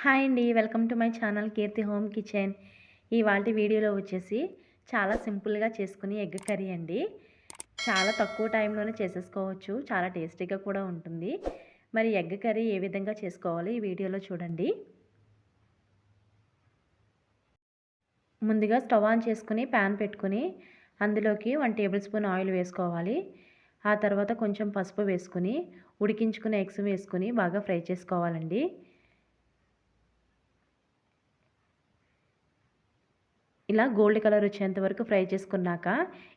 Hi అండి welcome to my channel Keerthi home kitchen. ఇవాళ వీడియోలో వచ్చేసి చాలా సింపుల్గా చేసుకుని ఎగ్ కర్రీ అండి. చాలా తక్కువ టైంలోనే చేసేసుకోవచ్చు చాలా టేస్టీగా కూడా ఉంటుంది. మరి ఎగ్ కర్రీ ఏ విధంగా చేసుకోవాలి ఈ వీడియోలో చూడండి. ముందుగా స్టవ్ ఆన్ చేసుకుని ప్యాన్ పెట్టుకుని అందులోకి వన్ టేబుల్ స్పూన్ ఆయిల్ వేసుకోవాలి. ఆ తర్వాత కొంచెం పసుపు వేసుకుని ఉడికించుకున్న ఎగ్స్ వేసుకుని బాగా ఫ్రై చేసుకోవాలండి. ఇలా గోల్డ్ కలర్ వచ్చేంత వరకు ఫ్రై చేసుకున్నాక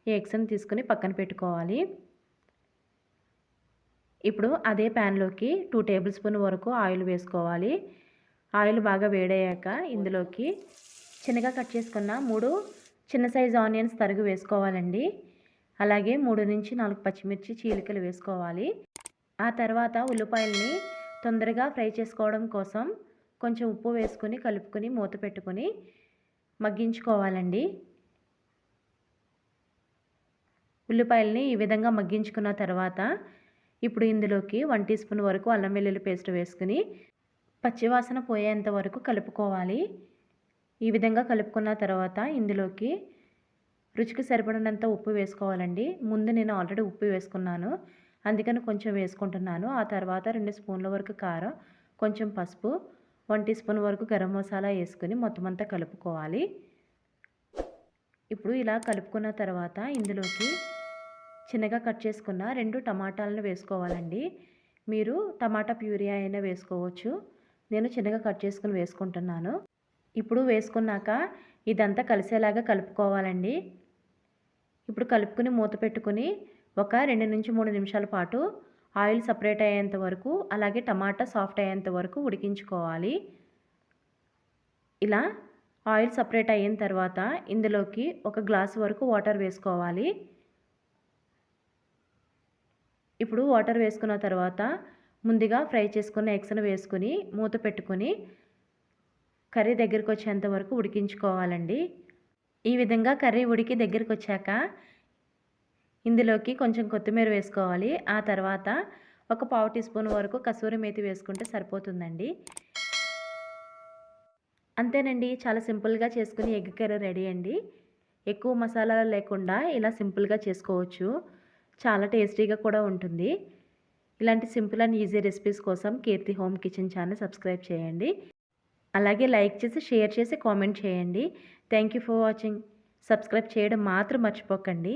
ఈ ఎగ్స్ని తీసుకుని పక్కన పెట్టుకోవాలి. ఇప్పుడు అదే ప్యాన్లోకి టూ టేబుల్ స్పూన్ వరకు ఆయిల్ వేసుకోవాలి. ఆయిల్ బాగా వేడయ్యాక ఇందులోకి చిన్నగా కట్ చేసుకున్న మూడు చిన్న సైజు ఆనియన్స్ తరుగు వేసుకోవాలండి. అలాగే మూడు నుంచి నాలుగు పచ్చిమిర్చి చీలికలు వేసుకోవాలి. ఆ తర్వాత ఉల్లిపాయల్ని తొందరగా ఫ్రై చేసుకోవడం కోసం కొంచెం ఉప్పు వేసుకుని కలుపుకొని మూత పెట్టుకొని మగ్గించుకోవాలండి. ఉల్లిపాయలని ఈ విధంగా మగ్గించుకున్న తర్వాత ఇప్పుడు ఇందులోకి వన్ టీ స్పూన్ వరకు అల్లం వెల్లుల్లి పేస్ట్ వేసుకుని పచ్చివాసన పోయేంత వరకు కలుపుకోవాలి. ఈ విధంగా కలుపుకున్న తర్వాత ఇందులోకి రుచికి సరిపడినంత ఉప్పు వేసుకోవాలండి. ముందు నేను ఆల్రెడీ ఉప్పు వేసుకున్నాను. అందుకని కొంచెం వేసుకుంటున్నాను. ఆ తర్వాత రెండు స్పూన్ల వరకు కారం కొంచెం పసుపు వన్ టీ స్పూన్ వరకు గరం మసాలా వేసుకుని మొత్తం అంతా కలుపుకోవాలి. ఇప్పుడు ఇలా కలుపుకున్న తర్వాత ఇందులోకి చిన్నగా కట్ చేసుకున్న రెండు టమాటాలను వేసుకోవాలండి. మీరు టమాటా ప్యూరీ అయినా వేసుకోవచ్చు. నేను చిన్నగా కట్ చేసుకుని వేసుకుంటున్నాను. ఇప్పుడు వేసుకున్నాక ఇదంతా కలిసేలాగా కలుపుకోవాలండి. ఇప్పుడు కలుపుకుని మూత పెట్టుకుని ఒక రెండు నుంచి మూడు నిమిషాల పాటు ఆయిల్ సపరేట్ అయ్యేంత వరకు అలాగే టమాటా సాఫ్ట్ అయ్యేంత వరకు ఉడికించుకోవాలి. ఇలా ఆయిల్ సపరేట్ అయిన తర్వాత ఇందులోకి ఒక గ్లాస్ వరకు వాటర్ వేసుకోవాలి. ఇప్పుడు వాటర్ వేసుకున్న తర్వాత ముందుగా ఫ్రై చేసుకున్న ఎగ్స్ను వేసుకుని మూత పెట్టుకుని కర్రీ దగ్గరికి వచ్చేంత వరకు ఉడికించుకోవాలండి. ఈ విధంగా కర్రీ ఉడికి దగ్గరికి వచ్చాక ఇందులోకి కొంచెం కొత్తిమీర వేసుకోవాలి. ఆ తర్వాత ఒక పావు టీ స్పూన్ వరకు కసూరి మేతి వేసుకుంటే సరిపోతుందండి. అంతేనండి చాలా సింపుల్గా చేసుకుని ఎగ్ కర్రీ రెడీ అండి. ఎక్కువ మసాలాలు లేకుండా ఇలా సింపుల్గా చేసుకోవచ్చు. చాలా టేస్టీగా కూడా ఉంటుంది. ఇలాంటి సింపుల్ అండ్ ఈజీ రెసిపీస్ కోసం Keerthi home kitchen channel subscribe చేయండి. అలాగే లైక్ చేసి షేర్ చేసి కామెంట్ చేయండి. Thank you for watching. Subscribe చేయడం మాత్రం మర్చిపోకండి.